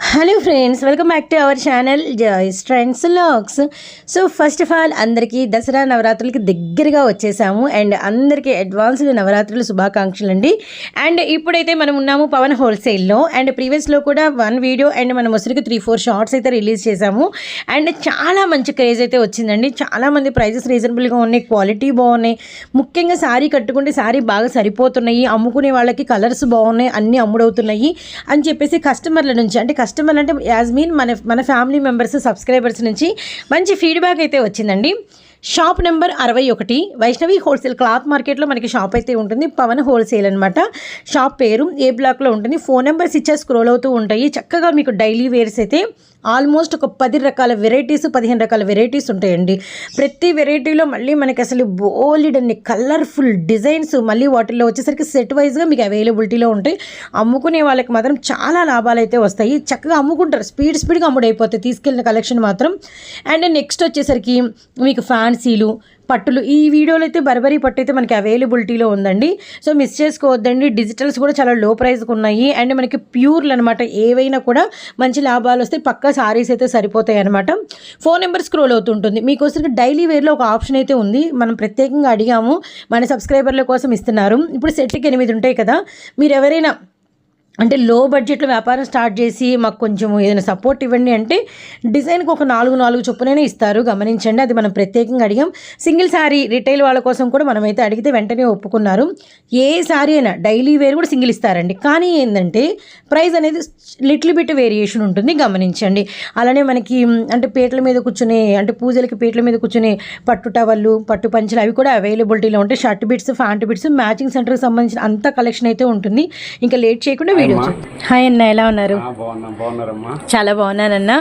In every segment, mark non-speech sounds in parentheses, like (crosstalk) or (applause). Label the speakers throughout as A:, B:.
A: Hello friends welcome back to our channel Joys Trends Logs so first of all అందరికీ దసరా నవరాత్రులకి దగ్గరగా వచ్చేసాము. And అందరికీ advanced నవరాత్రుల శుభాకాంక్షలు అండి. అండ్ ఇప్పుడైతే మనం ఉన్నాము పవన్ హోల్సేల్లో. అండ్ ప్రీవియస్లో కూడా వన్ వీడియో అండ్ మనం ముసరికి త్రీ ఫోర్ షార్ట్స్ అయితే రిలీజ్ చేసాము. అండ్ చాలా మంచి క్రేజ్ అయితే వచ్చిందండి. చాలా మంది ప్రైజెస్ రీజనబుల్గా ఉన్నాయి క్వాలిటీ బాగున్నాయి. ముఖ్యంగా శారీ కట్టుకుంటే శారీ బాగా సరిపోతున్నాయి. అమ్ముకునే వాళ్ళకి కలర్స్ బాగున్నాయి అన్నీ అమ్ముడవుతున్నాయి అని చెప్పేసి కస్టమర్ల నుంచి అంటే కస్టమర్ అంటే యాజ్ మీన్ మన మన ఫ్యామిలీ మెంబర్స్ సబ్స్క్రైబర్స్ నుంచి మంచి ఫీడ్బ్యాక్ అయితే వచ్చిందండి. షాప్ నెంబర్ అరవై ఒకటి వైష్ణవి హోల్సేల్ క్లాత్ మార్కెట్లో మనకి షాప్ అయితే ఉంటుంది. పవన్ హోల్సేల్ అనమాట షాప్ పేరు ఏ బ్లాక్లో ఉంటుంది? ఫోన్ నెంబర్స్ ఇచ్చే స్క్రోల్ అవుతూ ఉంటాయి. చక్కగా మీకు డైలీ వేర్స్ అయితే ఆల్మోస్ట్ ఒక పది రకాల వెరైటీస్ పదిహేను రకాల వెరైటీస్ ఉంటాయండి. ప్రతి వెరైటీలో మళ్ళీ మనకి అసలు బోల్డ్ అన్ని కలర్ఫుల్ డిజైన్స్ మళ్ళీ వాటిల్లో వచ్చేసరికి సెట్ వైజ్గా మీకు అవైలబిలిటీలో ఉంటాయి. అమ్ముకునే వాళ్ళకి మాత్రం చాలా లాభాలు అయితే వస్తాయి. చక్కగా అమ్ముకుంటారు. స్పీడ్ స్పీడ్గా అమ్ముడైపోతాయి తీసుకెళ్ళిన కలెక్షన్ మాత్రం. అండ్ నెక్స్ట్ వచ్చేసరికి మీకు ఫ్యాన్సీలు పట్టులు ఈ వీడియోలో అయితే బర్బరీ పట్టు అయితే మనకి అవైలబిలిటీలో ఉందండి. సో మిస్ చేసుకోవద్దండి. డిజిటల్స్ కూడా చాలా లో ప్రైస్కి ఉన్నాయి. అండ్ మనకి ప్యూర్లు అనమాట ఏవైనా కూడా మంచి లాభాలు వస్తే పక్కా సారీస్ అయితే సరిపోతాయి అనమాట ఫోన్ నెంబర్ స్క్రోల్ అవుతుంటుంది. మీకోసం డైలీ వేర్లో ఒక ఆప్షన్ అయితే ఉంది. మనం ప్రత్యేకంగా అడిగాము. మన సబ్స్క్రైబర్ల కోసం ఇస్తున్నారు. ఇప్పుడు సెట్కి ఎనిమిది ఉంటాయి కదా. మీరు ఎవరైనా అంటే లో బడ్జెట్లో వ్యాపారం స్టార్ట్ చేసి మాకు కొంచెం ఏదైనా సపోర్ట్ ఇవ్వండి అంటే డిజైన్కి ఒక నాలుగు నాలుగు చొప్పుననే ఇస్తారు. గమనించండి అది మనం ప్రత్యేకంగా అడిగాం. సింగిల్ శారీ రిటైల్ వాళ్ళ కోసం కూడా మనమైతే అడిగితే వెంటనే ఒప్పుకున్నారు. ఏ శారీ అయినా డైలీ వేర్ కూడా సింగిల్ ఇస్తారండి. కానీ ఏంటంటే ప్రైస్ అనేది లిటిల్ బిట్ వేరియేషన్ ఉంటుంది. గమనించండి. అలానే మనకి అంటే పీటల మీద కూర్చునే అంటే పూజలకి పీటల మీద కూర్చునే పట్టు టవళ్ళు పట్టు పంచలు అవి కూడా అవైలబిలిటీలో ఉంటాయి. Shirt bits pant bits matching సెంటర్కి సంబంధించిన అంత కలెక్షన్ అయితే ఉంటుంది. ఇంకా లేట్ చేయకుండా వీడియో హాయ్ అన్న ఎలా ఉన్నారు?
B: బాగున్నారమ్మా?
A: చాలా బాగున్నానన్నా.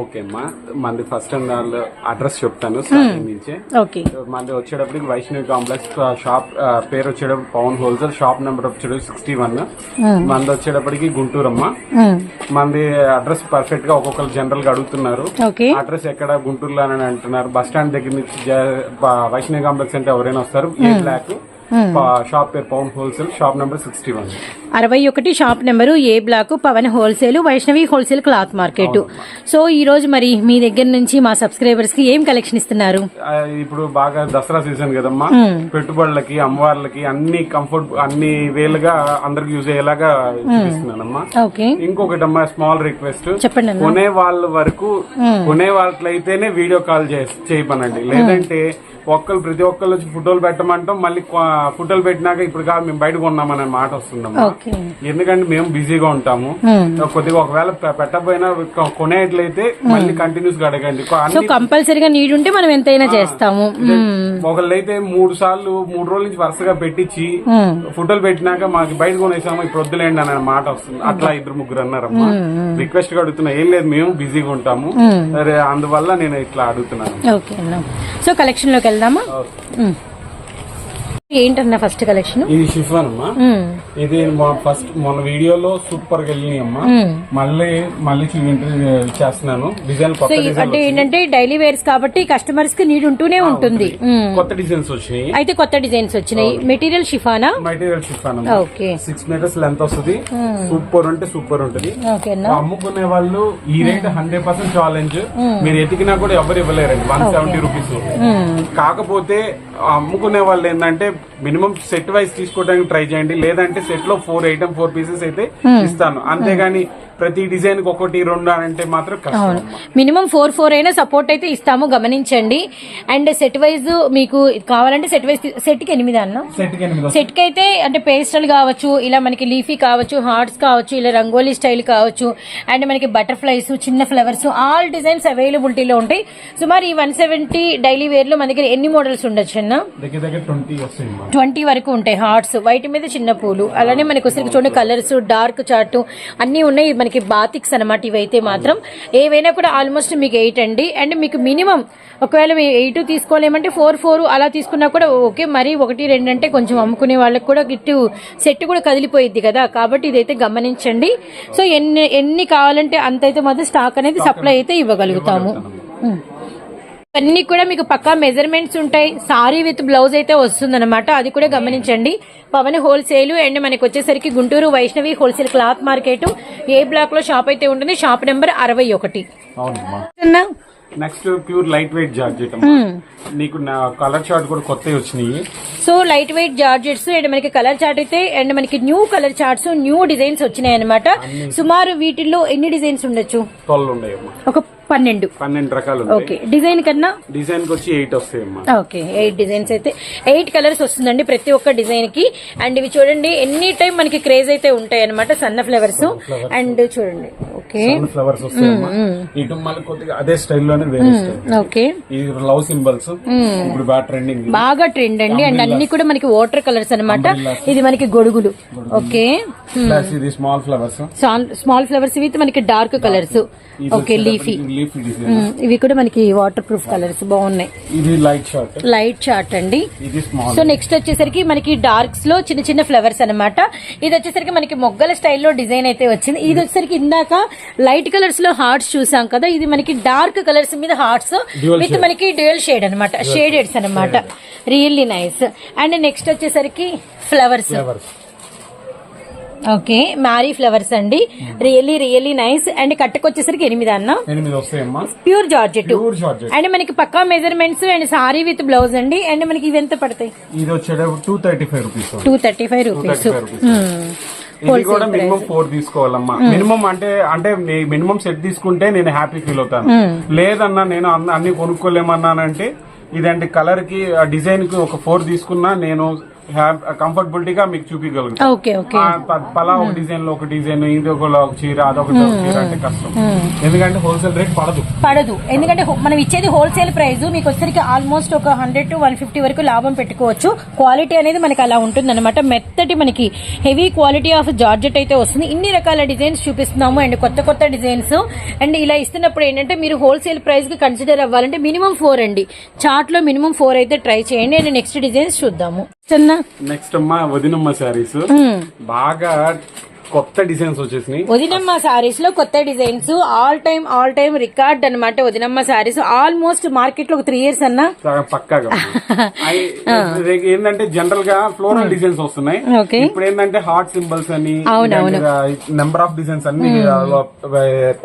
B: ఓకే అమ్మా మంది ఫస్ట్ అండ్ ఆల్ అడ్రస్ చెప్తాను నుంచి.
A: ఓకే.
B: మంది వచ్చేటప్పటికి వైష్ణవి కాంప్లెక్స్ షాప్ పేరు వచ్చేటప్పుడు పవన్ హోల్సేల్ షాప్ నెంబర్ వచ్చేటప్పుడు సిక్స్టీ వన్. మంది వచ్చేటప్పటికి గుంటూరు అమ్మా మంది అడ్రస్ పర్ఫెక్ట్గా ఒక్కొక్కరు జనరల్గా అడుగుతున్నారు అడ్రస్ ఎక్కడ? గుంటూరులో అని అంటున్నారు. బస్ స్టాండ్ దగ్గర నుంచి వైష్ణవి కాంప్లెక్స్ అంటే ఎవరైనా వస్తారు? ఏ బ్లాక్ షాప్ పేరు Pavan wholesale shop number sixty one
A: అరవై ఒకటి shop number A block Pavan wholesale Vaishnavi wholesale cloth market. So ఈ రోజు మరి మీ దగ్గర నుంచి మా సబ్స్క్రైబర్స్కి ఏం కలెక్షన్ ఇస్తున్నారు?
B: ఇప్పుడు బాగా దసరా సీజన్ కదమ్మా. పెట్టుబడులకి అమ్మవార్లకి అన్ని కంఫర్ట్ అన్ని వేలుగా అందరికి యూజ్ అయ్యేలాగా చూపిస్తున్నానమ్మా.
A: ఓకే
B: ఇంకొకటమ్మా స్మాల్ రిక్వెస్ట్
A: చెప్పండి
B: కొనే వాళ్ళ వరకు కొనే వాళ్ళైతేనే వీడియో కాల్ చేయమనండి. లేదంటే ఒక్కరు ప్రతి ఒక్కరు వచ్చి ఫోటోలు పెట్టమంటాం. మళ్ళీ ఫోటోలు పెట్టినాక ఇప్పుడు కాదు మేము బయట కొన్నామనే మాట వస్తుందమ్మా.
A: ఓకే.
B: ఎందుకంటే మేము బిజీగా ఉంటాము. కొద్దిగా ఒకవేళ పెట్టకపోయినా కొనేట్లయితే మళ్ళీ కంటిన్యూస్గా అడగండి.
A: కంపల్సరీగా నీడ్ ఉంటే మనం ఎంతైనా చేస్తాము.
B: ఒకళ్ళైతే మూడు సార్లు మూడు రోజుల నుంచి వరుసగా పెట్టించి ఫోటోలు పెట్టినాక మాకు బయట కొనేసాము ఇప్పుడు వద్దులేండి అనే మాట వస్తుంది. అట్లా ఇద్దరు ముగ్గురు అన్నారమ్మా. రిక్వెస్ట్గా అడుగుతున్నా ఏం లేదు మేము బిజీగా ఉంటాము. సరే అందువల్ల నేను ఇట్లా అడుగుతున్నాను.
A: సో కలెక్షన్లోకి వెళ్దామా మ్మ్. ఏంటన్నా ఫస్ట్ కలెక్షన్
B: ఇది షిఫాన్ అమ్మా. ఇది మా ఫస్ట్ మొన్న వీడియోలో సూపర్గా అమ్మా. మళ్ళీ మళ్ళీ చేస్తున్నాను. డిజైన్
A: అంటే ఏంటంటే డైలీ వేర్స్ కాబట్టి కస్టమర్స్కి నీడ్ ఉంటూనే ఉంటుంది.
B: కొత్త డిజైన్స్ వచ్చినాయి.
A: అయితే కొత్త డిజైన్స్ వచ్చినాయి. Material షిఫానా
B: material chiffon
A: okay.
B: Six metres length వస్తుంది. సూపర్ అంటే సూపర్ ఉంటుంది. అమ్ముకునే వాళ్ళు ఈ రేట్ హండ్రెడ్ పర్సెంట్ ఛాలెంజ్ మీరు ఎతికినా కూడా ఎవరు ఇవ్వలేరండి. వన్ సెవెంటీ రూపీస్ కాకపోతే అమ్ముకునే వాళ్ళు ఏంటంటే మినిమం సెట్ వైజ్ తీసుకోవడానికి ట్రై చేయండి. లేదంటే సెట్లో ఫోర్ ఐటమ్ ఫోర్ పీసెస్ అయితే ఇస్తాను. అంతేగాని ప్రతి డిజైన్ ఒకటి రెండు అంటే మాత్రం కష్టం
A: మినిమం ఫోర్ ఫోర్ అయినా సపోర్ట్ అయితే ఇస్తాము గమనించండి. అండ్ సెట్ వైజ్ మీకు కావాలంటే సెట్ వైజ్ సెట్కి ఎనిమిది అన్న?
B: సెట్కి ఎనిమిది
A: అయితే అంటే పేస్టల్ కావచ్చు ఇలా మనకి లీఫీ కావచ్చు హార్ట్స్ కావచ్చు ఇలా రంగోలీ స్టైల్ కావచ్చు అండ్ మనకి బటర్ఫ్లైస్ చిన్న ఫ్లవర్స్ ఆల్ డిజైన్స్ అవైలబిలిటీలో ఉంటాయి. సుమారు ఈ వన్ సెవెంటీ డైలీ వేర్లో మన దగ్గర ఎన్ని మోడల్స్ ఉండొచ్చు అన్న?
B: ట్వంటీ
A: వరకు ఉంటాయి హార్ట్స్ వైట్ మీద చిన్న పూలు అలానే మనకి వచ్చరికి చూడండి కలర్స్ డార్క్ చార్ట్ అన్ని ఉన్నాయి. మనకి బాతిక్స్ అనమాట ఇవైతే మాత్రం. ఏవైనా కూడా ఆల్మోస్ట్ మీకు ఎయిట్ అండి. అండ్ మీకు మినిమం ఒకవేళ మీ ఎయిట్ తీసుకోలేమంటే ఫోర్ ఫోర్ అలా తీసుకున్నా కూడా ఓకే. మరి ఒకటి రెండు అంటే కొంచెం అమ్ముకునే వాళ్ళకి కూడా గిట్టు సెట్ కూడా కదిలిపోయిద్ది కదా. కాబట్టి ఇదైతే గమనించండి. సో ఎన్ని ఎన్ని కావాలంటే అంత అయితే మాత్రం స్టాక్ అనేది సప్లై అయితే ఇవ్వగలుగుతాము. ఉం. అన్ని కూడా మీకు పక్కా మెజర్మెంట్స్ ఉంటాయి. సారీ విత్ బ్లౌజ్ అయితే వస్తుందన్నమాట. అది కూడా గమనించండి. పవన్ హోల్సేల్ అండ్ మనకి వచ్చేసరికి Guntur Vaishnavi wholesale cloth market A బ్లాక్లో షాప్ అయితే ఉంటుంది? షాప్ నెంబర్ అరవై ఒకటి.
B: అవునమ్మా. Next pure light weight georgette నీకు నా కలర్ చార్ట్ కూడా కొత్తవి వచ్చినాయి.
A: So light weight georgettes and మనకి కలర్ చార్ట్ అయితే అండ్ మనకి new colour charts new designs వచ్చినాయి అనమాట సుమారు వీటిల్లో ఎన్ని డిజైన్స్ ఉండొచ్చు?
B: ట్వెల్వ్ ఉన్నాయమ్మా
A: ఒక పన్నెండు.
B: పన్నెండు రకాలు ఉన్నాయి
A: ఓకే. డిజైన్ కన్నా?
B: డిజైన్ వచ్చి ఎయిట్ వస్తాయమ్మా
A: ఓకే. ఎయిట్ డిజైన్స్ అయితే. ఎయిట్ కలర్స్ వస్తుందండి ప్రతి ఒక్క డిజైన్కి అండ్ ఇవి చూడండి ఎనీ టైం మనకి క్రేజ్ అయితే ఉంటాయి అనమాట సన్న ఫ్లవర్స్. అండ్ చూడండి. ఓకే.
B: ఫ్లవర్స్ వస్తాయమ్మా. ఇటు మళ్ళీ కొద్దిగా అదే స్టైల్లోనే
A: ఓకే.
B: ఈ లవ్ సింబల్స్. ఇప్పుడు బాగా ట్రెండింగ్
A: బాగా ట్రెండ్ అండి. అండ్ అన్ని కూడా మనకి వాటర్ కలర్స్ అన్నమాట. ఇది మనకి గొడుగులు. ఓకే.
B: ప్లస్ ఇది small flowers
A: small flowers with మనకి dark colours okay leafy
B: leaf
A: ఇవి కూడా మనకి వాటర్ ప్రూఫ్ కలర్స్ బాగున్నాయి.
B: ఇది లైట్ షార్ట్
A: లైట్ చార్ట్ అండి. సో నెక్స్ట్ వచ్చేసరికి మనకి డార్క్స్లో చిన్న చిన్న ఫ్లవర్స్ అన్నమాట. ఇది వచ్చేసరికి మనకి మొగ్గల స్టైల్లో డిజైన్ అయితే వచ్చింది. ఇది వచ్చేసరికి ఇందాక లైట్ కలర్స్లో హార్ట్స్ చూసాం కదా. ఇది మనకి డార్క్ కలర్స్ మీద హార్ట్స్ విత్ మనకి డ్యూయల్ షేడ్ అనమాట షేడెడ్స్ అన్నమాట. రియల్లీ నైస్ అండ్ నెక్స్ట్ వచ్చేసరికి flowers
B: flowers
A: okay merry flowers అండి. Really really nice. అండ్ కట్టుకొచ్చేసరికి ఎనిమిది అన్న. Pure georgette. అండ్ మనకి పక్కా measurements and sari with blouse అండి. అండ్ మనకి ఇవి ఎంత పడతాయి?
B: ఇది two thirty five rupees
A: two thirty five rupees
B: 235 rupees ఇది కూడా మినిమం ఫోర్ తీసుకోవాలమ్మా. మినిమం అంటే అంటే మినిమం సెట్ తీసుకుంటే నేను హ్యాపీ ఫీల్ అవుతాను. లేదన్నా నేను అన్ని- కొనుక్కోలేమన్నానంటే ఇదంటే కలర్కి డిజైన్కి ఒక ఫోర్ తీసుకున్నా నేను కంఫర్టబిలిటీగా మీకు ప- పలా ఒక డిజైన్లో ఒక డిజైన్ ఇది ఒక చీర అదొక చీర అంటే కష్టం. ఎందుకంటే హోల్సేల్ రేట్ పడదు.
A: పడదు. ఎందుకంటే మనం ఇచ్చేది హోల్సేల్ ప్రైస్ మీకు వచ్చరికి ఆల్మోస్ట్ ఒక హండ్రెడ్ టు వన్ ఫిఫ్టీ వరకు లాభం పెట్టుకోవచ్చు. క్వాలిటీ అనేది మనకి అలా ఉంటుంది అనమాట మెత్తటి మనకి హెవీ క్వాలిటీ ఆఫ్ జార్జెట్ అయితే వస్తుంది. ఇన్ని రకాల డిజైన్స్ చూపిస్తున్నాము. అండ్ కొత్త కొత్త డిజైన్స్. అండ్ ఇలా ఇస్తున్నప్పుడు ఏంటంటే మీరు హోల్సేల్ ప్రైస్కి కన్సిడర్ అవ్వాలంటే మినిమం ఫోర్ అండి. చార్ట్లో మినిమం ఫోర్ అయితే ట్రై చేయండి. అండ్ నెక్స్ట్ డిజైన్స్ చూద్దాము.
B: నెక్స్ట్ అమ్మా వదినమ్మ శారీస్. బాగా కొత్త డిజైన్స్ వచ్చేసినాయి.
A: వదినమ్మ సారీస్లో కొత్త designs all time all time record అన్నమాట వదినమ్మ సారీస్ ఆల్మోస్ట్ మార్కెట్లో ఒక త్రీ ఇయర్స్ అన్నా.
B: పక్కాగా (laughs) ఏంటంటే జనరల్గా ఫ్లోరల్ డిజైన్స్ వస్తున్నాయి.
A: ఓకే
B: ఇప్పుడు ఏంటంటే హార్ట్ సింబల్స్ అని. నెంబర్ ఆఫ్ డిజైన్స్ అన్ని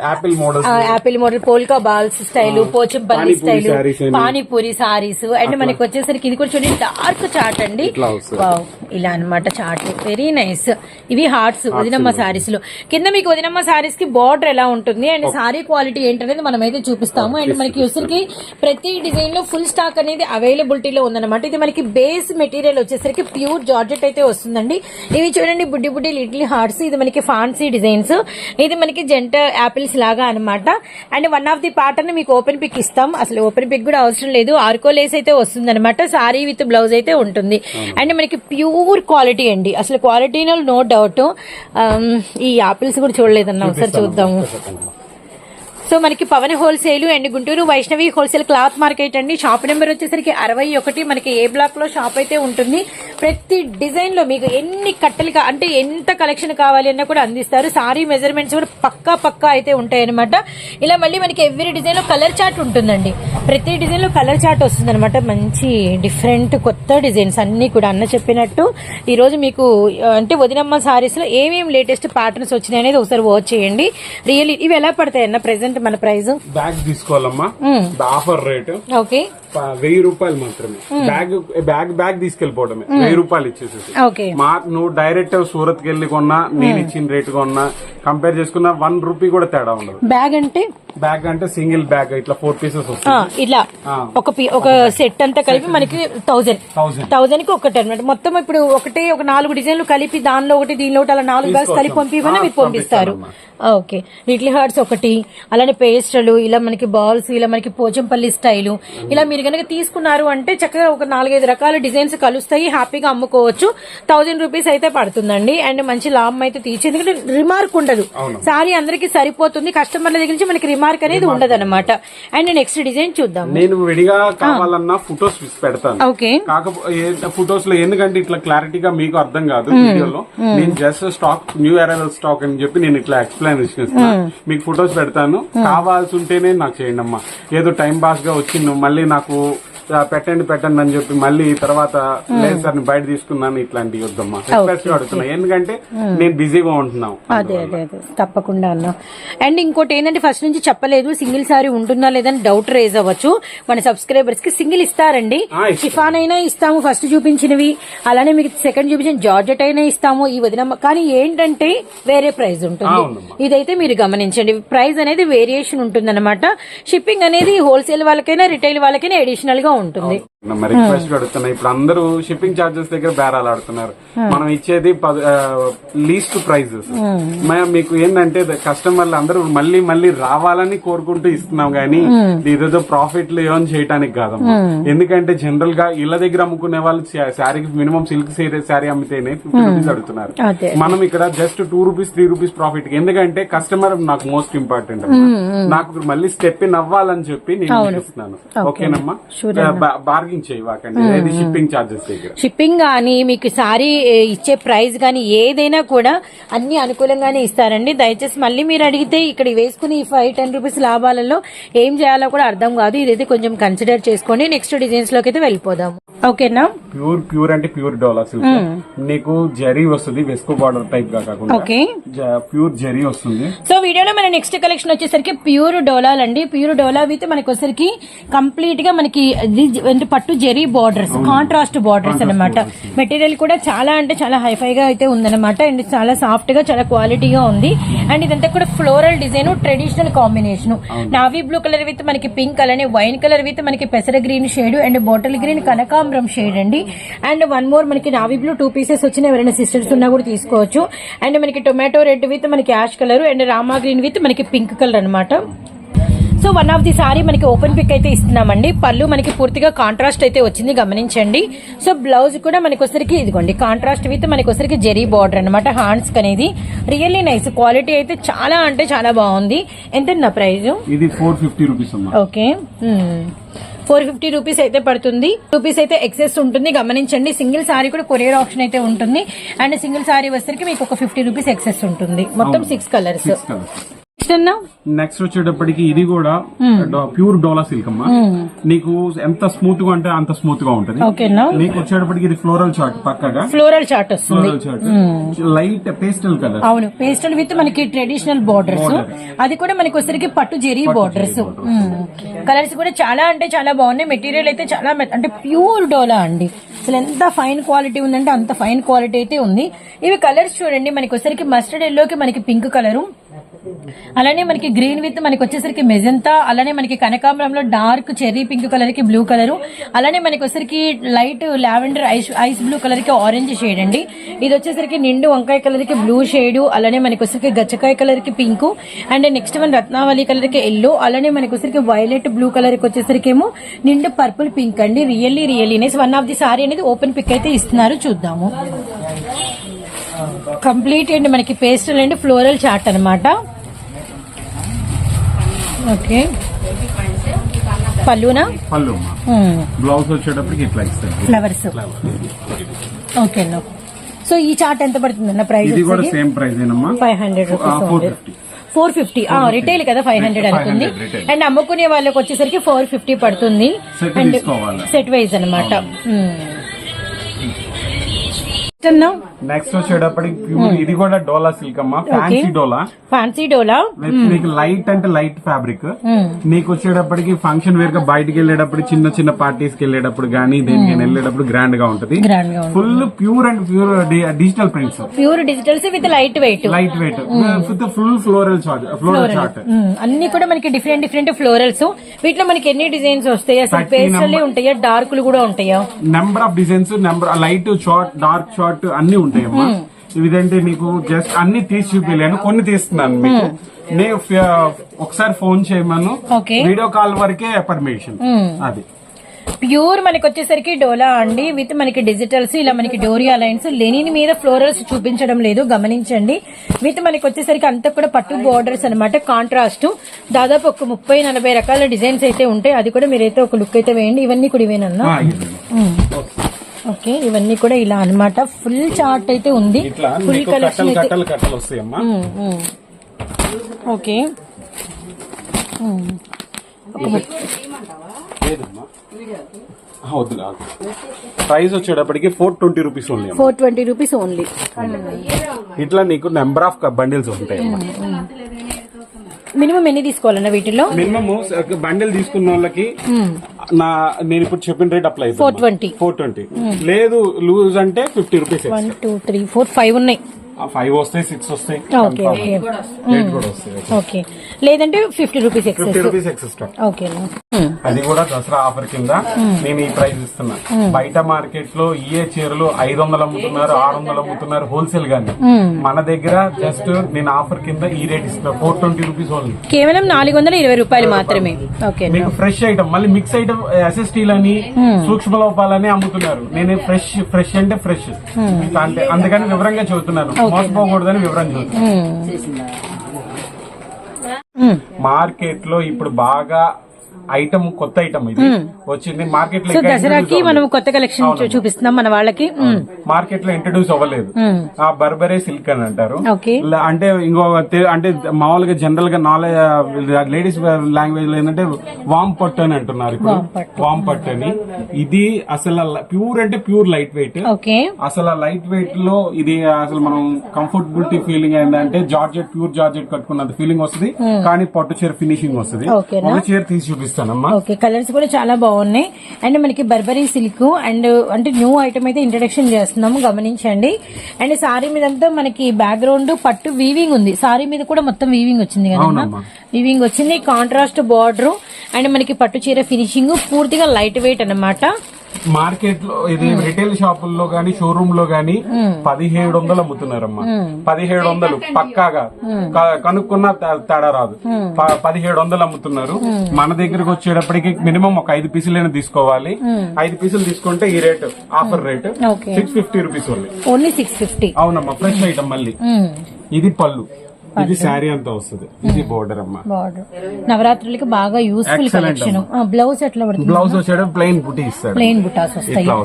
B: apple models
A: apple model polka balls style Pochampally
B: pani puri
A: style. Pani puri saris and మనకి వచ్చేసరికి ఇది కూడా చూడండి డార్క్ చాట్ అండి. ఇలా అన్నమాట చాట్ వెరీ నైస్ ఇవి హార్ట్స్ వదినమ్మ సారీస్లో. కింద మీకు వదినమ్మ సారీస్కి బార్డర్ ఎలా ఉంటుంది? అండ్ సారీ క్వాలిటీ ఏంటనేది మనం అయితే చూపిస్తాము. అండ్ మనకి వచ్చరికి ప్రతి డిజైన్లో ఫుల్ స్టాక్ అనేది అవైలబిలిటీలో ఉందన్నమాట. ఇది మనకి బేస్ మెటీరియల్ వచ్చేసరికి ప్యూర్ జార్జెట్ అయితే వస్తుందండి. ఇవి చూడండి బుడ్డి బుడ్డి లిటిల్ హార్ట్స్ ఇది మనకి ఫాన్సీ డిజైన్స్ ఇది మనకి జంట యాపిల్స్ లాగా అన్నమాట. And one of the pattern మీకు ఓపెన్ పిక్ ఇస్తాం. అసలు ఓపెన్ పిక్ కూడా అవసరం లేదు. ఆర్కో లేస్ అయితే వస్తుంది అనమాట సారీ విత్ బ్లౌజ్ అయితే ఉంటుంది. అండ్ మనకి ప్యూర్ క్వాలిటీ అండి. అసలు క్వాలిటీలో నో డౌట్ ఈ యాపిల్స్ కూడా చూడలేదన్న ఒకసారి చూద్దాము. సో మనకి Pavan wholesale and Guntur Vaishnavi wholesale cloth market అండి. షాప్ నెంబర్ వచ్చేసరికి అరవై ఒకటి. మనకి ఏ బ్లాక్లో షాప్ అయితే ఉంటుంది ప్రతి డిజైన్లో మీకు ఎన్ని కట్టలు అంటే ఎంత కలెక్షన్ కావాలి అన్నా కూడా అందిస్తారు. సారీ మెజర్మెంట్స్ కూడా పక్కా పక్కా అయితే ఉంటాయి అనమాట ఇలా మళ్ళీ మనకి ఎవ్రీ డిజైన్లో కలర్ చార్ట్ ఉంటుందండి. ప్రతి డిజైన్లో కలర్ చార్ట్ వస్తుంది అనమాట మంచి డిఫరెంట్ కొత్త డిజైన్స్ అన్ని కూడా అన్న చెప్పినట్టు. ఈ రోజు మీకు అంటే వదినమ్మ సారీస్లో ఏమేమి లేటెస్ట్ ప్యాటర్న్స్ వచ్చినాయి అనేది ఒకసారి వాచ్ చేయండి. రియల్లీ ఇవి ఎలా పడతాయి అన్న ప్రెసెంట్ మన ప్రైస్
B: బ్యాగ్ తీసుకోవాలమ్మా. ఆఫర్ రేట్
A: ఓకే
B: వెయ్యి రూపాయలు మాత్రమే. బ్యాగ్ బ్యాగ్ బ్యాగ్ తీసుకెళ్ళిపోవడమే వెయ్యి రూపాయలు ఇచ్చేసేసి. మా నువ్వు డైరెక్ట్ సూరత్కి వెళ్ళి కొన్నా నేను ఇచ్చిన రేట్ కొన్నా కంపేర్ చేసుకున్నా వన్ రూపీ కూడా తేడా ఉండదు.
A: బ్యాగ్ అంటే?
B: బ్యాగ్ అంటే సింగిల్ బ్యాగ్ ఇట్లా ఫోర్ పీసెస్
A: ఇలా
B: ఆ.
A: ఒక ఒక సెట్ అంతా కలిపి మనకి
B: థౌసండ్
A: థౌజండ్. కి ఒకటి అనమాట మొత్తం ఇప్పుడు ఒకటి ఒక నాలుగు డిజైన్లు కలిపి దానిలో ఒకటి దీనిలో ఒకటి అలా నాలుగు బ్యాగ్స్ కలిపి పంపివని మీరు పంపిస్తారు. ఓకే. లిటిల్ హార్ట్స్ ఒకటి అలానే పేస్టలు ఇలా మనకి బాల్స్ ఇలా మనకి పోచంపల్లి స్టైలు ఇలా మీరు కనుక తీసుకున్నారు అంటే చక్కగా ఒక నాలుగైదు రకాల డిజైన్స్ కలుస్తాయి హ్యాపీగా అమ్ముకోవచ్చు. థౌజండ్ రూపీస్ అయితే పడుతుందండి. అండ్ మంచి లాభం అయితే తీర్చి ఎందుకంటే రిమార్క్ ఉండదు. సారీ అందరికి సరిపోతుంది. కస్టమర్ల దగ్గర నుంచి మనకి రిమార్క్ అనేది ఉండదు అనమాట అండ్ నెక్స్ట్ డిజైన్ చూద్దాం
B: నేను విడిగా కావాలన్నా ఫొటోస్ పెడతాను.
A: ఓకే.
B: కాకపోతే ఫొటోస్లో ఎందుకంటే ఇట్లా క్లారిటీగా మీకు అర్థం కాదు వీడియోలో. నేను just stock new arrival stock అని చెప్పి నేను ఇట్లా ఎక్స్ప్లెనేషన్ ఇస్తాను మీకు ఫొటోస్ పెడతాను. కావాల్సి ఉంటేనే నాకు చేయండి అమ్మా. ఏదో టైం పాస్గా వచ్చి నువ్వు మళ్ళీ నాకు ఆ, పెట్టండి పెట్టండి అని చెప్పి మళ్ళీ తర్వాత లేదు సార్ బయట తీసుకున్నాను వద్దమ్మా. రిక్వెస్ట్ అడుగుతున్నా. ఎందుకంటే నేను బిజీగా ఉంటున్నాను
A: అదే అదే అదే. తప్పకుండా అన్న. అండ్ ఇంకోటి ఏంటంటే ఫస్ట్ నుంచి చెప్పలేదు సింగిల్ సారీ ఉంటుందా లేదని డౌట్ రేజ్ అవ్వచ్చు. మన సబ్స్క్రైబర్స్కి సింగిల్ ఇస్తారండి. షిఫాన్ అయినా ఇస్తాము ఫస్ట్ చూపించినవి. అలానే మీకు సెకండ్ చూపించిన జార్జెట్ అయినా ఇస్తాము ఈ వదిన కానీ ఏంటంటే వేరే ప్రైస్ ఉంటుంది. ఇదైతే మీరు గమనించండి. ప్రైస్ అనేది వేరియేషన్ ఉంటుంది అనమాట షిప్పింగ్ అనేది హోల్సేల్ వాళ్ళకైనా రిటైల్ వాళ్ళకైనా అడిషనల్గా ఉంటుంది
B: మరి రిక్వెస్ట్ అడుగుతున్నా. ఇప్పుడు అందరూ షిప్పింగ్ చార్జెస్ దగ్గర బేరాలు ఆడుతున్నారు. మనం ఇచ్చేది లీస్ట్ ప్రైజెస్ మీకు ఏంటంటే కస్టమర్లు అందరూ మళ్ళీ మళ్ళీ రావాలని కోరుకుంటూ ఇస్తున్నాం గానీ ఇదేదో ప్రాఫిట్ ఎర్న్ చేయడానికి కాదమ్మా. ఎందుకంటే జనరల్గా ఇళ్ళ దగ్గర అమ్ముకునే వాళ్ళు శారీకి మినిమం సిల్క్ శారీ అమ్మితేనే ఫిఫ్టీ రూపీస్ అడుగుతున్నారు. మనం ఇక్కడ just two rupees three rupees profit ఎందుకంటే కస్టమర్ నాకు మోస్ట్ ఇంపార్టెంట్ నాకు మళ్ళీ స్టెప్ ఇన్ అవ్వాలని చెప్పి నేను ఇస్తున్నాను. ఓకేనమ్మా? బార్గింగ్ చేయవాకండి ఏది షిప్పింగ్ చార్జెస్ దగ్గర.
A: షిప్పింగ్ కానీ మీకు సారీ ఇచ్చే ప్రైస్ కానీ ఏదైనా కూడా అన్ని అనుకూలంగానే ఇస్తారండి. దయచేసి మళ్ళీ మీరు అడిగితే ఇక్కడ వేసుకుని ఫైవ్ టెన్ రూపీస్ లాభాలలో ఏం చేయాలో కూడా అర్థం కాదు. ఇదైతే కొంచెం కన్సిడర్ చేసుకోండి. నెక్స్ట్ డిజైన్స్లోకి అయితే వెళ్ళిపోదాం. ఓకేనా?
B: ప్యూర్ ప్యూర్ అంటే ప్యూర్ డోలా సిల్క్. నీకు జరీ వస్తుంది వెస్కో బార్డర్ టైప్గా కాకుండా.
A: ఓకే.
B: ప్యూర్ జరీ వస్తుంది.
A: సో వీడియోలో మన నెక్స్ట్ కలెక్షన్ వచ్చేసరికి ప్యూర్ డోలాలు అండి. ప్యూర్ డోలా విత్ మనకి వచ్చేసరికి కంప్లీట్గా మనకి అంటే పట్టు జెరీ బార్డర్స్ కాంట్రాస్ట్ బార్డర్స్ అన్నమాట. మెటీరియల్ కూడా చాలా అంటే చాలా హైఫై గా అయితే ఉందన్నమాట. అండ్ చాలా సాఫ్ట్గా చాలా క్వాలిటీగా ఉంది. అండ్ ఇదంతా కూడా floral design traditional combination navy blue colour with మనకి పింక్ అలానే వైన్ కలర్ విత్ మనకి పెసర green shade and bottle green కనకాంబరం షేడ్ అండి అండ్ వన్ మోర్ మనకి నావీ బ్లూ టూ పీసెస్ వచ్చిన ఎవరైనా సిస్టర్స్ ఉన్నా కూడా తీసుకోవచ్చు. అండ్ మనకి టొమాటో రెడ్ విత్ మనకి ash colour and Rama green with మనకి పింక్ కలర్ అన్నమాట. So one of the sari మనకి ఓపెన్ పిక్ అయితే ఇస్తున్నామండి. పళ్ళు మనకి పూర్తిగా కాంట్రాస్ట్ అయితే వచ్చింది గమనించండి. సో బ్లౌజ్ కూడా మనకి వచ్చరికి ఇదిగోండి కాంట్రాస్ట్ విత్ మనకి వచ్చరికి జెరీ బార్డర్ అనమాట హ్యాండ్స్ అనేది రియల్లీ నైస్ క్వాలిటీ అయితే చాలా అంటే చాలా బాగుంది. ఎంత నా ప్రైస్
B: ఇది four fifty rupees
A: okay. Four fifty rupees అయితే పడుతుంది. రూపీస్ అయితే ఎక్సెస్ ఉంటుంది. గమనించండి సింగిల్ సారీ కూడా కొరియర్ ఆప్షన్ అయితే ఉంటుంది. అండ్ సింగిల్ సారీ వచ్చరికి మీకు ఒక ఫిఫ్టీ రూపీస్ ఎక్సెస్ ఉంటుంది. మొత్తం సిక్స్ కలర్స్ నెక్స్ట్ అన్నా?
B: నెక్స్ట్ వచ్చేటప్పటికి ఇది కూడా ప్యూర్ డోలా సిల్క్ అమ్మా. నీకు ఎంత స్మూత్గా అంటే అంత స్మూత్గా ఉంటది నీకు వచ్చేటప్పటికి ఇది ఫ్లోరల్ చార్ట్ పక్కగా.
A: Floral chart
B: floral chart light pastel colour
A: అవును. పేస్టల్ విత్ మనకి ట్రెడిషనల్ బార్డర్స్ అది కూడా మనకి వచ్చరికి పట్టు జెరీ బార్డర్స్ కలర్స్ కూడా చాలా అంటే చాలా బాగున్నాయి. మెటీరియల్ అయితే చాలా అంటే ప్యూర్ డోలా అండి. అసలు ఎంత ఫైన్ క్వాలిటీ ఉందంటే అంత ఫైన్ క్వాలిటీ అయితే ఉంది. ఇవి కలర్స్ చూడండి. మనకి వచ్చరికి మస్టర్డ్ ఎల్లోకి మనకి పింక్ కలరు అలానే మనకి గ్రీన్ విత్ మనకి వచ్చేసరికి మెజంతా అలానే మనకి కనకాంబరంలో డార్క్ చెర్రీ పింక్ కలర్కి బ్లూ కలర్ అలానే మనకి వచ్చేసరికి light lavender ice ice blue కలర్కి ఆరెంజ్ షేడ్ అండి. ఇది వచ్చేసరికి నిండు వంకాయ కలర్కి బ్లూ షేడ్ అలానే మనకి వచ్చేసరికి గచ్చకాయ కలర్కి పింక్ అండ్ నెక్స్ట్ వన్ రత్నావళి కలర్కి ఎల్లో అలానే మనకి వచ్చేసరికి వైలెట్ బ్లూ కలర్కి వచ్చేసరికి ఏమో నిండు పర్పుల్ పింక్ అండి. Really really one of the sari అనేది ఓపెన్ పిక్ అయితే ఇస్తున్నారు. చూద్దాము. కంప్లీట్ అండి మనకి పేస్టల్ అండి ఫ్లోరల్ చార్ట్ అన్నమాట. ఓకే. పళ్ళునా?
B: పళ్ళు అమ్మా. బ్లౌజ్ వచ్చేటప్పటికి ఇట్లా
A: ఫ్లవర్స్ ఓకే అన్న సో ఈ చార్ట్ ఎంత పడుతుంది అన్న ప్రైస్
B: ఇది కూడా same price ఏనమ్మా.
A: Five hundred
B: four
A: rupees
B: fifty
A: four fifty. Retail కదా ఫైవ్ హండ్రెడ్ అనుకుంది.
B: 500.
A: అండ్ అమ్ముకునే వాళ్ళకి వచ్చేసరికి ఫోర్ ఫిఫ్టీ పడుతుంది. అండ్? సెట్ వైజ్ అనమాట
B: నెక్స్ట్ వచ్చేటప్పటికి ప్యూర్ ఇది కూడా డోలా సిల్క్ అమ్మా. Fancy dola.
A: Fancy dola.
B: With నీకు లైట్ అంటే లైట్ ఫ్యాబ్రిక్ నీకు వచ్చేటప్పటికి ఫంక్షన్ వేర్గా బయటికి వెళ్ళేటప్పుడు చిన్న చిన్న పార్టీస్కి వెళ్ళేటప్పుడు గానీ దేనికి వెళ్ళేటప్పుడు గ్రాండ్గా ఉంటది. Full pure and pure digital prints
A: pure digitals with light weight
B: light weight with full floral floral chart
A: మ్మ్. అన్ని కూడా మనకి డిఫరెంట్ డిఫరెంట్ ఫ్లోరల్స్ వీటిలో మనకి ఎన్ని డిజైన్స్ వస్తాయి? అసలు పేస్టల్ ఉంటాయా? డార్క్లు కూడా ఉంటాయా?
B: Number of designs number light short dark short అన్ని ఉంటాయమ్మా. ఇదంటే నీకు జస్ట్ అన్ని తీసి చూపించలేను కొన్ని తీస్తున్నాను మీకు. నేను ఒకసారి ఫోన్ చేయమను. వీడియో కాల్ వరకే పర్మిషన్. అది.
A: ప్యూర్ మనకి వచ్చేసరికి డోలా అండి విత్ మనకి డిజిటల్స్ ఇలా మనకి డోరియా లైన్స్. లెనిన్ మీద ఫ్లోరల్స్ చూపించడం లేదు గమనించండి. విత్ మనకి వచ్చేసరికి అంతా కూడా పట్టు బోర్డర్స్ అన్నమాట కాంట్రాస్ట్ దాదాపు ఒక ముప్పై నలభై రకాల డిజైన్స్ అయితే ఉంటాయి. అది కూడా మీరైతే ఒక లుక్ అయితే వేయండి. ఇవన్నీ కూడా ఇవేనన్నా. ఓకే ఇవన్నీ కూడా ఇలా అన్నమాట. ఫుల్ చార్ట్ అయితే ఉంది.
B: ఇట్లా
A: ఫుల్ కలెక్షన్. ఓకే.
B: ప్రైస్ వచ్చేటప్పటికి ఫోర్ ట్వంటీ రూపీస్ అమ్మా.
A: ఫోర్ ట్వంటీ రూపీస్ ఓన్లీ
B: ఇట్లా నీకు నెంబర్ ఆఫ్ బండిల్స్ ఉంటాయి.
A: మినిమం ఎన్ని తీసుకోవాలన్న వీటిలో?
B: మినిమమ్ బండిల్ తీసుకున్న వాళ్ళకి నా నేను ఇప్పుడు చెప్పిన rate apply
A: four twenty.
B: Four twenty. లేదు లూజ్ అంటే fifty rupees
A: one two three four five ఉన్నాయి.
B: ఫైవ్ వస్తాయి సిక్స్ వస్తాయి.
A: ఓకే లేదంటే fifty rupees
B: fifty
A: excess
B: rupees extra
A: okay
B: అది కూడా దసరా ఆఫర్ కింద నేను ఈ ప్రైస్ ఇస్తున్నా. బయట మార్కెట్లో ఏ చీరలు ఐదు వందలు అమ్ముతున్నారు ఆరు వందలు అమ్ముతున్నారు హోల్సేల్ గాని. మన దగ్గర జస్ట్ నేను ఆఫర్ కింద ఈ రేట్ ఇస్తున్నా ఫోర్ ట్వంటీ రూపీస్ ఓన్లీ.
A: కేవలం నాలుగు వందల ఇరవై రూపాయలు మాత్రమే. ఓకే.
B: మీకు ఫ్రెష్ ఐటమ్ మళ్ళీ మిక్స్ ఐటమ్ ఎస్ఎస్టీలని సూక్ష్మ లోపాలని అమ్ముతున్నారు. నేను ఫ్రెష్ ఫ్రెష్ అంటే ఫ్రెష్. అంటే అందుకని వివరంగా చెబుతున్నాను మోసపోకూడదని వివరం చెబుతున్నాను మార్కెట్లో ఇప్పుడు బాగా ఐటమ్ కొత్త ఐటమ్ ఇది. వచ్చింది. మార్కెట్లో
A: దసరాకి మనం కొత్త కలెక్షన్ చూపిస్తున్నాం మన వాళ్ళకి.
B: మార్కెట్లో ఇంట్రడ్యూస్ అవ్వలేదు. ఆ బర్బరే సిల్క్ అని అంటారు. అంటే ఇంకో అంటే మామూలుగా జనరల్గా నాలెడ్జ్ లేడీస్ లాంగ్వేజ్లో ఏంటంటే వామ్ పట్టు అని అంటున్నారు ఇప్పుడు.
A: వామ్ పట్టు.
B: పట్టు అని. ఇది అసలు ప్యూర్ అంటే ప్యూర్ లైట్ వెయిట్.
A: ఓకే.
B: అసలు ఆ లైట్ వెయిట్లో ఇది అసలు మనం కంఫర్టబిలిటీ ఫీలింగ్ ఏంటంటే జార్జెట్ ప్యూర్ జార్జెట్ కట్టుకున్నంత ఫీలింగ్ వస్తుంది. కానీ పట్టు చీర ఫినిషింగ్ వస్తుంది? ఒక చీర తీసి చూపిస్తానమ్మా.
A: ఓకే కలర్స్ కూడా చాలా బాగున్నాయి. అండ్ మనకి బర్బరీ సిల్క్ అండ్ అంటే న్యూ ఐటమ్ అయితే ఇంట్రడక్షన్ చేస్తున్నాము గమనించండి. అండ్ సారీ మీదంతా మనకి బ్యాక్గ్రౌండ్ పట్టు వీవింగ్ ఉంది. సారీ మీద కూడా మొత్తం వీవింగ్ వచ్చింది కదా. వీవింగ్ వచ్చింది కాంట్రాస్ట్ బార్డర్ అండ్ మనకి పట్టు చీర ఫినిషింగ్ పూర్తిగా లైట్ వెయిట్ అన్నమాట.
B: మార్కెట్లో ఇది రిటైల్ షాపుల్లో గానీ షోరూమ్లో గానీ పదిహేడు వందలు అమ్ముతున్నారమ్మా. పదిహేడు వందలు పక్కాగా. కనుక్కున్నా తేడా రాదు. పదిహేడు వందలు అమ్ముతున్నారు. మన దగ్గరకు వచ్చేటప్పటికి మినిమం ఒక ఐదు పీసులైనా తీసుకోవాలి. ఐదు పీసులు తీసుకుంటే ఈ rate offer rate. Six fifty rupees only
A: only six fifty
B: అవునమ్మా ఫ్రెష్ ఐటమ్ మళ్ళీ. ఇది పళ్ళు. ఇది శారీ అంతా వస్తుంది. ఇది బోర్డర్ అమ్మా.
A: బార్డర్ నవరాత్రులకి బాగా యూస్ఫుల్
B: Excellent
A: కలెక్షన్ బ్లౌజ్ ఎట్లా పడుతుంది?
B: బ్లౌజ్ వచ్చేటప్పుడు ప్లెయిన్ బుటీ ఇస్తాడు.
A: ప్లెయిన్ బుటాస్ వస్తాయి.
B: ఇట్లా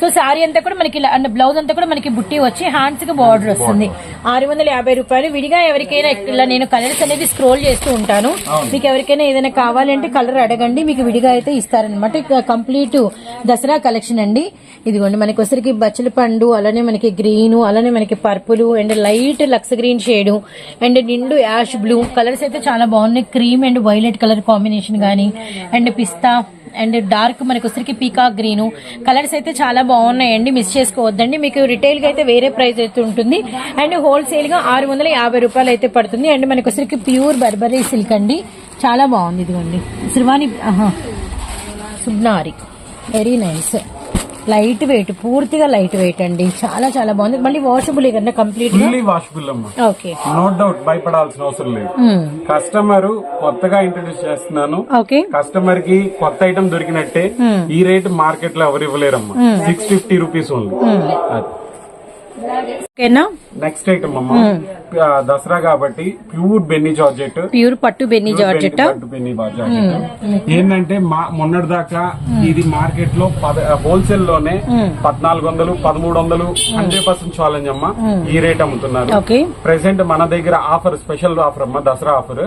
A: సో శారీ అంతా కూడా మనకి ఇలా బ్లౌజ్ అంతా కూడా మనకి బుట్టి వచ్చి హ్యాండ్స్కి బార్డర్ వస్తుంది. ఆరు వందల యాభై రూపాయలు. విడిగా ఎవరికైనా ఇలా నేను కలర్స్ అనేది స్క్రోల్ చేస్తూ ఉంటాను. మీకు ఎవరికైనా ఏదైనా కావాలంటే కలర్ అడగండి. మీకు విడిగా అయితే ఇస్తారనమాట ఇక కంప్లీట్ దసరా కలెక్షన్ అండి. ఇదిగోండి మనకి వచ్చరికి బచ్చల పండు అలానే మనకి గ్రీన్ అలానే మనకి purple and light lux green shade and నిండు యాష్ బ్లూ. కలర్స్ అయితే చాలా బాగున్నాయి. Cream and violet colour combination కానీ అండ్ పిస్తా అండ్ డార్క్ మనకు వచ్చరికి పీకాక్ గ్రీన్ కలర్స్ అయితే చాలా బాగున్నాయండి. మిస్ చేసుకోవద్దండి. మీకు రిటైల్గా అయితే వేరే ప్రైస్ అయితే ఉంటుంది. అండ్ హోల్సేల్గా ఆరు వందల యాభై రూపాయలు అయితే పడుతుంది. అండ్ మనకు వచ్చరికి ప్యూర్ బర్బరీ సిల్క్ అండి. చాలా బాగుంది ఇదిగోండి. శ్రీవాణి సుబ్నారి వెరీ నైస్ లైట్ వెయిట్ పూర్తిగా లైట్ వెయిట్ అండి. చాలా చాలా బాగుంది. మళ్ళీ వాషబుల్ కంప్లీట్
B: వాషబుల్ అమ్మా.
A: ఓకే.
B: నో డౌట్ భయపడాల్సిన అవసరం లేదు. కస్టమర్ కొత్తగా ఇంట్రడ్యూస్ చేస్తున్నాను.
A: ఓకే.
B: కస్టమర్కి కొత్త ఐటమ్ దొరికినట్టే ఈ రేట్ మార్కెట్లో ఎవరు ఇవ్వలేరమ్మా. సిక్స్ ఫిఫ్టీ రూపీస్ ఓన్లీ
A: ఓకేనా?
B: నెక్స్ట్ ఐటమ్ అమ్మా. దసరా కాబట్టి ప్యూర్ బెన్నీ జార్జెట్.
A: ప్యూర్ పట్టు బెన్నీ జార్జెట్?
B: పట్టు బెన్నీ జార్జెట్. ఏంటంటే మా మొన్నటి దాకా ఇది మార్కెట్లో హోల్సేల్లోనే పద్నాలుగు వందలు పదమూడు వందలు హండ్రెడ్ పర్సెంట్ ఛాలెంజ్ అమ్మా. ఈ రేట్ అమ్ముతున్నారు. ప్రెసెంట్ మన దగ్గర ఆఫర్ స్పెషల్ ఆఫర్ అమ్మా దసరా ఆఫర్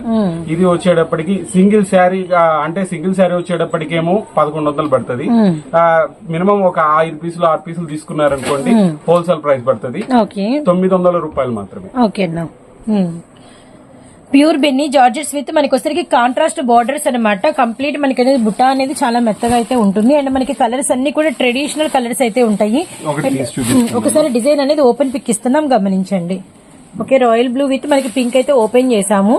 B: ఇది వచ్చేటప్పటికి సింగిల్ శారీ అంటే సింగిల్ శారీ వచ్చేటప్పటికేమో పదకొండు వందలు పడుతుంది మినిమం ఒక ఐదు పీసులు ఆరు పీసులు తీసుకున్నారనుకోండి హోల్సేల్ ప్రైస్ పడుతుంది. తొమ్మిది వందల రూపాయలు మాత్రమే.
A: ఓకే అన్న. ప్యూర్ బెన్నీ జార్జెట్స్ విత్ మనకి వచ్చరికి కాంట్రాస్ట్ బార్డర్స్ అన్నమాట. కంప్లీట్ మనకి అనేది బుట్ట అనేది చాలా మెత్తగా అయితే ఉంటుంది. అండ్ మనకి కలర్స్ అన్ని కూడా ట్రెడిషనల్ కలర్స్ అయితే ఉంటాయి. ఒకసారి డిజైన్ అనేది ఓపెన్ పిక్ ఇస్తున్నాం గమనించండి. ఓకే రాయల్ బ్లూ విత్ మనకి పింక్ అయితే ఓపెన్ చేసాము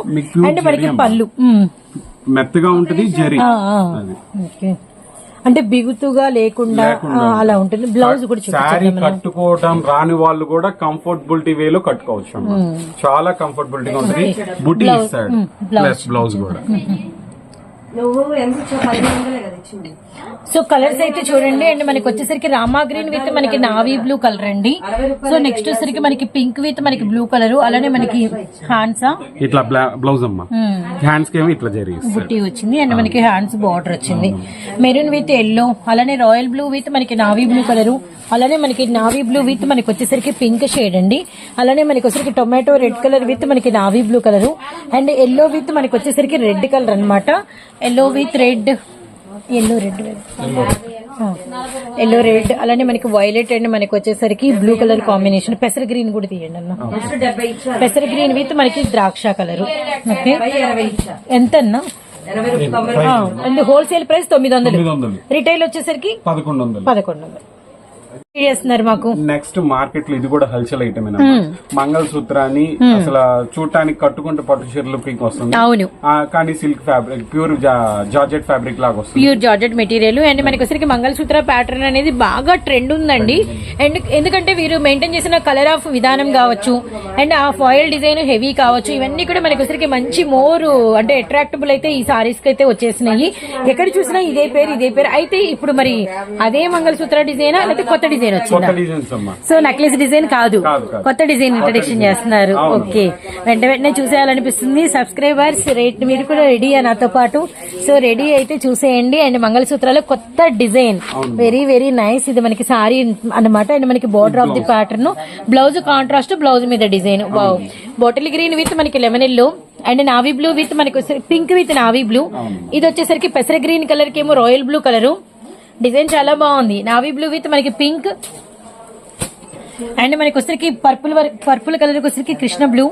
A: అండ్ మనకి. పళ్ళు.
B: మెత్తగా ఉంటది జరీ.
A: ఓకే. అంటే బిగుతుగా లేకుండా అలా ఉంటుంది. బ్లౌజ్ కూడా
B: శారీ
A: చూపించండి
B: కట్టుకోవటం రాని వాళ్ళు కూడా కంఫర్టబిలిటీ వేలో కట్టుకోవచ్చు. చాలా కంఫర్టబిలిటీగా ఉంటుంది. బుటీ ఇస్తాడు ప్లస్ బ్లౌజ్. కూడా.
C: నువ్వు ఎంత
A: సో కలర్స్ అయితే చూడండి. అండ్ మనకి వచ్చేసరికి రామా గ్రీన్ విత్ మనకి నావీ బ్లూ కలర్ అండి. సో నెక్స్ట్ వచ్చేసరికి మనకి పింక్ విత్ మనకి బ్లూ కలర్ అలానే మనకి హాన్సా
B: ఇట్లా బ్లౌజ్ అమ్మా. హ్యాండ్స్ ఇట్లా
A: బుట్టి వచ్చింది. అండ్ మనకి హ్యాండ్స్ బార్డర్ వచ్చింది. మెరూన్ విత్ ఎల్లో అలానే రాయల్ బ్లూ విత్ మనకి నావీ బ్లూ కలర్ అలానే మనకి నావీ బ్లూ విత్ మనకి వచ్చేసరికి పింక్ షేడ్ అండి. అలానే మనకి వచ్చేసరికి టొమాటో రెడ్ కలర్ విత్ మనకి navy blue colour and yellow with మనకి వచ్చేసరికి రెడ్ కలర్ అన్నమాట. Yellow with red yellow red yellow red. అలానే మనకి వైలెట్ అండ్ మనకి వచ్చేసరికి బ్లూ కలర్ కాంబినేషన్. పెసర గ్రీన్ కూడా తీయండి అన్న. పెసర గ్రీన్ విత్ మనకి ద్రాక్ష కలర్. ఓకే. ఎంత అన్నా అండ్ హోల్సేల్ ప్రైస్ తొమ్మిది వందలు.
B: తొమ్మిది వందలు.
A: రిటైల్ వచ్చేసరికి
B: పదకొండు వందలు.
A: పదకొండు వందలు. చేస్తున్నారు మాకు.
B: నెక్స్ట్ మార్కెట్లో ఇది కూడా హల్చల్ ఐటమ్ మంగళసూత్రాన్ని అసలు చూడటానికి కట్టుకుంటే పట్టు చీర లుకింగ్ వస్తుంది.
A: అవును.
B: కానీ silk fabric pure georgette fabric లాగా వస్తుంది.
A: ప్యూర్ జార్జెట్ మెటీరియల్ అండ్ మనకి వచ్చరికి మంగళసూత్ర ప్యాటర్న్ అనేది బాగా ట్రెండ్ ఉందండి. అండ్ ఎందుకంటే వీరు మెయింటైన్ చేసిన కలర్ ఆఫ్ విధానం కావచ్చు అండ్ ఆ ఫాయిల్ డిజైన్ హెవీ కావచ్చు ఇవన్నీ కూడా మనకి వచ్చరికి మంచి మోర్ అంటే అట్రాక్టబుల్ అయితే ఈ సారీస్కి అయితే వచ్చేసినాయి. ఎక్కడ చూసినా ఇదే పేరు ఇదే పేరు. అయితే ఇప్పుడు మరి అదే మంగళసూత్ర డిజైన్ లేకపోతే కొత్త డిజైన్ వచ్చిందా
B: డిజైన్స్ అమ్మా.
A: సో నెక్లెస్ డిజైన్ కాదు. కొత్త డిజైన్ ఇంట్రడక్షన్ చేస్తున్నారు. ఓకే. వెంట వెంటనే చూసేయాలనిపిస్తుంది. సబ్స్క్రైబర్స్ రేట్ మీరు కూడా రెడీ నాతో పాటు. సో రెడీ అయితే చూసేయండి. అండ్ మంగళసూత్రాలు కొత్త డిజైన్. వెరీ వెరీ నైస్ ఇది మనకి సారీ అన్నమాట. అండ్ మనకి border of the pattern blouse contrast blouse మీద design wow bottle green with మనకి lemon yellow and navy blue with మనకి పింక్ విత్ నావీ బ్లూ ఇది వచ్చేసరికి పెసర గ్రీన్ కలర్కి ఏమో రాయల్ బ్లూ కలరు డిజైన్ చాలా బాగుంది. నావీ బ్లూ విత్ మనకి పింక్. అండ్ మనకి వచ్చరికి పర్పుల్ పర్పుల్ కలర్ వచ్చరికి Krishna blue.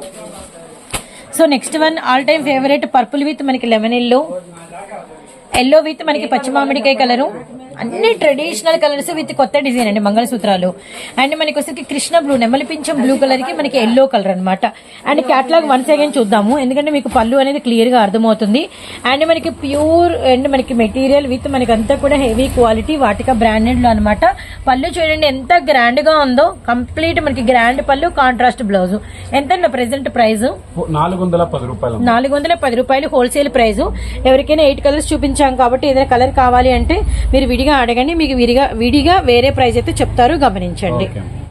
A: So next one all time favourite purple with మనకి లెమన్ ఎల్లో. ఎల్లో విత్ మనకి పచ్చి మామిడికాయ కలరు. అన్ని ట్రెడిషనల్ కలర్స్ విత్ కొత్త డిజైన్ అండి మంగళసూత్రాలు. అండ్ మనకి వచ్చరికి కృష్ణ బ్లూ నెమలి పింఛం బ్లూ కలర్కి మనకి ఎల్లో కలర్ అన్నమాట. అండ్ క్యాట్లాగ్ వన్స్ అగైన్ చూద్దాము. ఎందుకంటే మీకు పళ్ళు అనేది క్లియర్గా అర్థమవుతుంది. అండ్ మనకి ప్యూర్ అండ్ మనకి మెటీరియల్ విత్ మనకి అంతా కూడా హెవీ క్వాలిటీ వాటిక బ్రాండెడ్లో అనమాట పళ్ళు చూడండి ఎంత గ్రాండ్గా ఉందో కంప్లీట్ మనకి గ్రాండ్ పళ్ళు కాంట్రాస్ట్ బ్లౌజ్ ఎంత ప్రెసెంట్ ప్రైస్
B: నాలుగు వందల పది రూపాయలు.
A: నాలుగు వందల పది రూపాయలు హోల్సేల్ ప్రైస్ ఎవరికైనా ఎయిట్ కలర్స్ చూపించాం కాబట్టి ఏదైనా కలర్ కావాలి అంటే మీరు విడిగా అడగండి మీకు విడిగా విడిగా వేరే ప్రైస్ అయితే చెప్తారు గమనించండి.